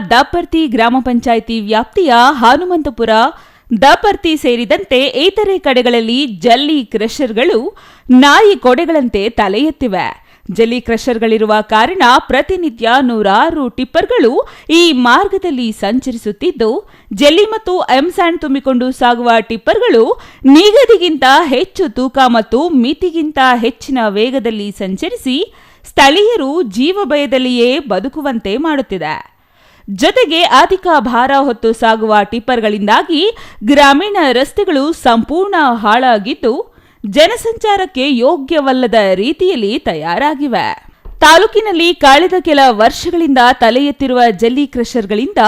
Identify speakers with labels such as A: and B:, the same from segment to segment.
A: ದಪರ್ತಿ ಗ್ರಾಮ ಪಂಚಾಯಿತಿ ವ್ಯಾಪ್ತಿಯ ಹನುಮಂತಪುರ ದಪರ್ತಿ ಸೇರಿದಂತೆ ಇತರೆ ಕಡೆಗಳಲ್ಲಿ ಜಲ್ಲಿ ಕ್ರಷರ್ಗಳು ನಾಯಿ ಕೊಡೆಗಳಂತೆ ತಲೆ ಎತ್ತಿವೆ. ಜಲ್ಲಿ ಕ್ರಷರ್ಗಳಿರುವ ಕಾರಣ ಪ್ರತಿನಿತ್ಯ ನೂರಾರು ಟಿಪ್ಪರ್ಗಳು ಈ ಮಾರ್ಗದಲ್ಲಿ ಸಂಚರಿಸುತ್ತಿದ್ದು, ಜಲ್ಲಿ ಮತ್ತು ಎಂಸ್ಯಾಂಡ್ ತುಂಬಿಕೊಂಡು ಸಾಗುವ ಟಿಪ್ಪರ್ಗಳು ನಿಗದಿಗಿಂತ ಹೆಚ್ಚು ತೂಕ ಮತ್ತು ಮಿತಿಗಿಂತ ಹೆಚ್ಚಿನ ವೇಗದಲ್ಲಿ ಸಂಚರಿಸಿ ಸ್ಥಳೀಯರು ಜೀವ ಬದುಕುವಂತೆ ಮಾಡುತ್ತಿದೆ. ಜೊತೆಗೆ ಅಧಿಕ ಭಾರ ಹೊತ್ತು ಸಾಗುವ ಟಿಪ್ಪರ್ಗಳಿಂದಾಗಿ ಗ್ರಾಮೀಣ ರಸ್ತೆಗಳು ಸಂಪೂರ್ಣ ಹಾಳಾಗಿದ್ದು, ಜನಸಂಚಾರಕ್ಕೆ ಯೋಗ್ಯವಲ್ಲದ ರೀತಿಯಲ್ಲಿ ತಯಾರಾಗಿವೆ. ತಾಲೂಕಿನಲ್ಲಿ ಕಳೆದ ಕೆಲ ವರ್ಷಗಳಿಂದ ತಲೆ ಎತ್ತಿರುವ ಜಲ್ಲಿ ಕ್ರಷರ್ಗಳಿಂದ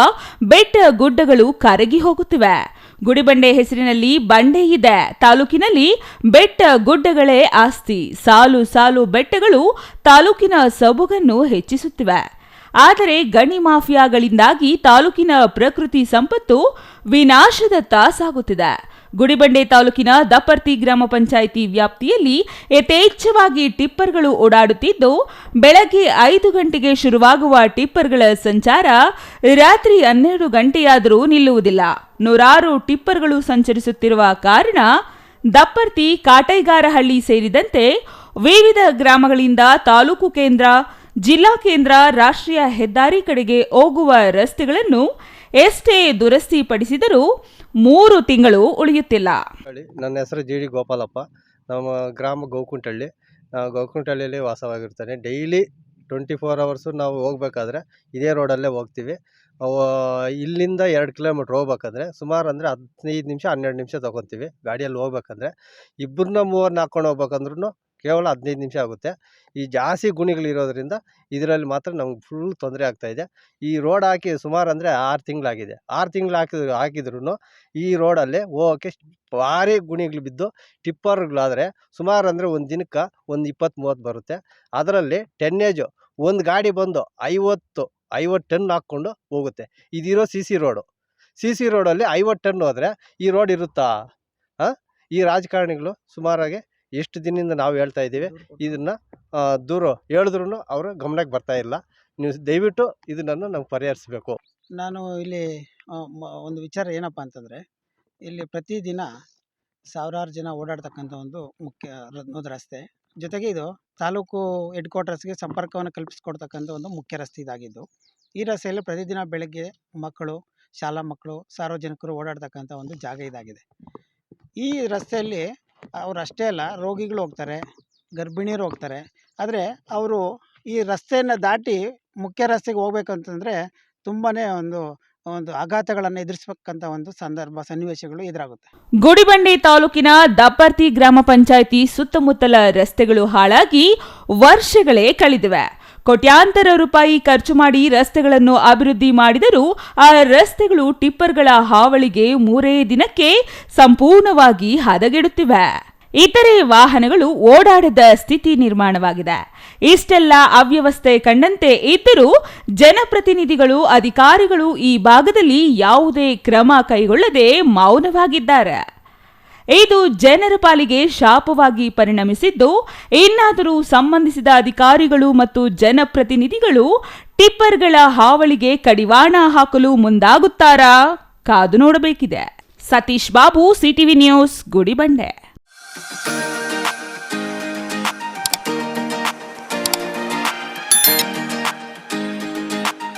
A: ಬೆಟ್ಟ ಗುಡ್ಡಗಳು ಕರಗಿ ಹೋಗುತ್ತಿವೆ. ಗುಡಿಬಂಡೆ ಹೆಸರಿನಲ್ಲಿ ಬಂಡೆ ಇದೆ. ತಾಲೂಕಿನಲ್ಲಿ ಬೆಟ್ಟ ಗುಡ್ಡಗಳೇ ಆಸ್ತಿ. ಸಾಲು ಸಾಲು ಬೆಟ್ಟಗಳು ತಾಲೂಕಿನ ಸೊಬಗನ್ನು ಹೆಚ್ಚಿಸುತ್ತಿವೆ. ಆದರೆ ಗಣಿ ಮಾಫಿಯಾಗಳಿಂದಾಗಿ ತಾಲೂಕಿನ ಪ್ರಕೃತಿ ಸಂಪತ್ತು ವಿನಾಶದತ್ತ ಸಾಗುತ್ತಿದೆ. ಗುಡಿಬಂಡೆ ತಾಲೂಕಿನ ದಪರ್ತಿ ಗ್ರಾಮ ಪಂಚಾಯಿತಿ ವ್ಯಾಪ್ತಿಯಲ್ಲಿ ಯಥೇಚ್ಛವಾಗಿ ಟಿಪ್ಪರ್ಗಳು ಓಡಾಡುತ್ತಿದ್ದು, ಬೆಳಗ್ಗೆ ಐದು ಗಂಟೆಗೆ ಶುರುವಾಗುವ ಟಿಪ್ಪರ್ಗಳ ಸಂಚಾರ ರಾತ್ರಿ ಹನ್ನೆರಡು ಗಂಟೆಯಾದರೂ ನಿಲ್ಲುವುದಿಲ್ಲ. ನೂರಾರು ಟಿಪ್ಪರ್ಗಳು ಸಂಚರಿಸುತ್ತಿರುವ ಕಾರಣ ದಪ್ಪರ್ತಿ ಕಾಟೈಗಾರಹಳ್ಳಿ ಸೇರಿದಂತೆ ವಿವಿಧ ಗ್ರಾಮಗಳಿಂದ ತಾಲೂಕು ಕೇಂದ್ರ ಜಿಲ್ಲಾ ಕೇಂದ್ರ ರಾಷ್ಟ್ರೀಯ ಹೆದ್ದಾರಿ ಕಡೆಗೆ ಹೋಗುವ ರಸ್ತೆಗಳನ್ನು ಎಷ್ಟೇ ದುರಸ್ತಿ ಪಡಿಸಿದರೂ ಮೂರು ತಿಂಗಳು ಉಳಿಯುತ್ತಿಲ್ಲ.
B: ನನ್ನ ಹೆಸರು ಜಿ ಡಿ ಗೋಪಾಲಪ್ಪ. ನಮ್ಮ ಗ್ರಾಮ ಗೋಕುಂಟಳ್ಳಿ. ನಾವು ಗೋಕುಂಟಳ್ಳಿಯಲ್ಲಿ ವಾಸವಾಗಿರ್ತಾನೆ. ಡೈಲಿ ಟ್ವೆಂಟಿ ಫೋರ್ ಅವರ್ಸು ನಾವು ಹೋಗ್ಬೇಕಾದ್ರೆ ಇದೇ ರೋಡಲ್ಲೇ ಹೋಗ್ತೀವಿ. ಇಲ್ಲಿಂದ ಎರಡು ಕಿಲೋಮೀಟ್ರ್ ಹೋಗ್ಬೇಕಾದ್ರೆ ಸುಮಾರು ಅಂದರೆ ಹದಿನೈದು ನಿಮಿಷ, ಹನ್ನೆರಡು ನಿಮಿಷ ತೊಗೊತೀವಿ ಗಾಡಿಯಲ್ಲಿ ಹೋಗ್ಬೇಕಂದ್ರೆ. ಇಬ್ಬರನ್ನ ಮೂವರನ್ನ ಹಾಕ್ಕೊಂಡು ಹೋಗ್ಬೇಕಂದ್ರೂ ಕೇವಲ ಹದಿನೈದು ನಿಮಿಷ ಆಗುತ್ತೆ. ಈ ಜಾಸ್ತಿ ಗುಣಿಗಳಿರೋದ್ರಿಂದ ಇದರಲ್ಲಿ ಮಾತ್ರ ನಮ್ಗೆ ಫುಲ್ ತೊಂದರೆ ಆಗ್ತಾಯಿದೆ ಈ ರೋಡ್ ಹಾಕಿ ಸುಮಾರು ಅಂದರೆ ಆರು ತಿಂಗಳಾಗಿದೆ. ಆರು ತಿಂಗಳು ಹಾಕಿದ್ರು ಹಾಕಿದ್ರು ಈ ರೋಡಲ್ಲಿ ಹೋಗೋಕ್ಕೆ ಭಾರಿ ಗುಣಿಗಳು ಬಿದ್ದು ಟಿಪ್ಪರ್ಗಳಾದರೆ ಸುಮಾರು ಅಂದರೆ ಒಂದು ದಿನಕ್ಕೆ ಒಂದು ಇಪ್ಪತ್ತು ಮೂವತ್ತು ಬರುತ್ತೆ. ಅದರಲ್ಲಿ ಟೆನ್ನೇಜು ಒಂದು ಗಾಡಿ ಬಂದು ಐವತ್ತು ಐವತ್ತು ಟನ್ ಹಾಕ್ಕೊಂಡು ಹೋಗುತ್ತೆ. ಇದಿರೋ C C road C C ರೋಡಲ್ಲಿ ಐವತ್ತು ಟನ್ ಹೋದರೆ ಈ ರೋಡ್ ಇರುತ್ತಾ? ಈ ರಾಜಕಾರಣಿಗಳು ಸುಮಾರಾಗಿ ಎಷ್ಟು ದಿನದಿಂದ ನಾವು ಹೇಳ್ತಾ ಇದ್ದೀವಿ ಇದನ್ನು ದೂರ ಹೇಳಿದ್ರು ಅವರು ಗಮನಕ್ಕೆ ಬರ್ತಾ ಇಲ್ಲ. ನೀವು ದಯವಿಟ್ಟು ಇದನ್ನು ನಾವು ಪರಿಹರಿಸಬೇಕು.
C: ನಾನು ಇಲ್ಲಿ ಒಂದು ವಿಚಾರ ಏನಪ್ಪ ಅಂತಂದರೆ ಇಲ್ಲಿ ಪ್ರತಿದಿನ ಸಾವಿರಾರು ಜನ ಓಡಾಡ್ತಕ್ಕಂಥ ಒಂದು ಮುಖ್ಯ ಒಂದು ರಸ್ತೆ. ಜೊತೆಗೆ ಇದು ತಾಲೂಕು ಹೆಡ್ ಕ್ವಾರ್ಟರ್ಸ್ಗೆ ಸಂಪರ್ಕವನ್ನು ಕಲ್ಪಿಸಿಕೊಡ್ತಕ್ಕಂಥ ಒಂದು ಮುಖ್ಯ ರಸ್ತೆ ಇದಾಗಿದ್ದು ಈ ರಸ್ತೆಯಲ್ಲಿ ಪ್ರತಿದಿನ ಬೆಳಗ್ಗೆ ಮಕ್ಕಳು ಶಾಲಾ ಮಕ್ಕಳು ಸಾರ್ವಜನಿಕರು ಓಡಾಡ್ತಕ್ಕಂಥ ಒಂದು ಜಾಗ ಇದಾಗಿದೆ. ಈ ರಸ್ತೆಯಲ್ಲಿ ಅವ್ರು ಅಷ್ಟೇ ಅಲ್ಲ, ರೋಗಿಗಳು ಹೋಗ್ತಾರೆ ಗರ್ಭಿಣಿಯರು ಹೋಗ್ತಾರೆ. ಆದರೆ ಅವರು ಈ ರಸ್ತೆಯನ್ನು ದಾಟಿ ಮುಖ್ಯ ರಸ್ತೆಗೆ ಹೋಗ್ಬೇಕಂತಂದರೆ ತುಂಬಾ ಒಂದು ಒಂದು ಆಘಾತಗಳನ್ನು ಎದುರಿಸಬೇಕಂತ ಒಂದು ಸಂದರ್ಭ, ಸನ್ನಿವೇಶಗಳು ಎದುರಾಗುತ್ತೆ.
A: ಗುಡಿಬಂಡೆ ತಾಲೂಕಿನ ದಪ್ಪರ್ತಿ ಗ್ರಾಮ ಪಂಚಾಯಿತಿ ಸುತ್ತಮುತ್ತಲ ರಸ್ತೆಗಳು ಹಾಳಾಗಿ ವರ್ಷಗಳೇ ಕಳೆದಿವೆ. ಕೋಟ್ಯಾಂತರ ರೂಪಾಯಿ ಖರ್ಚು ಮಾಡಿ ರಸ್ತೆಗಳನ್ನು ಅಭಿವೃದ್ಧಿ ಮಾಡಿದರೂ ಆ ರಸ್ತೆಗಳು ಟಿಪ್ಪರ್ಗಳ ಹಾವಳಿಗೆ ಮೂರೇ ದಿನಕ್ಕೆ ಸಂಪೂರ್ಣವಾಗಿ ಹದಗೆಡುತ್ತಿವೆ. ಇತರೆ ವಾಹನಗಳು ಓಡಾಡದ ಸ್ಥಿತಿ ನಿರ್ಮಾಣವಾಗಿದೆ. ಇಷ್ಟೆಲ್ಲ ಅವ್ಯವಸ್ಥೆ ಕಂಡಂತೆ ಇದ್ದರೂ ಜನಪ್ರತಿನಿಧಿಗಳು, ಅಧಿಕಾರಿಗಳು ಈ ಭಾಗದಲ್ಲಿ ಯಾವುದೇ ಕ್ರಮ ಕೈಗೊಳ್ಳದೆ ಮೌನವಾಗಿದ್ದಾರೆ. ಇದು ಜನರ ಪಾಲಿಗೆ ಶಾಪವಾಗಿ ಪರಿಣಮಿಸಿದ್ದು, ಇನ್ನಾದರೂ ಸಂಬಂಧಿಸಿದ ಅಧಿಕಾರಿಗಳು ಮತ್ತು ಜನಪ್ರತಿನಿಧಿಗಳು ಟಿಪ್ಪರ್ಗಳ ಹಾವಳಿಗೆ ಕಡಿವಾಣ ಹಾಕಲು ಮುಂದಾಗುತ್ತಾರಾ? ಕಾದು ನೋಡಬೇಕಿದೆ. Satish Babu, CTV news, Gudibande.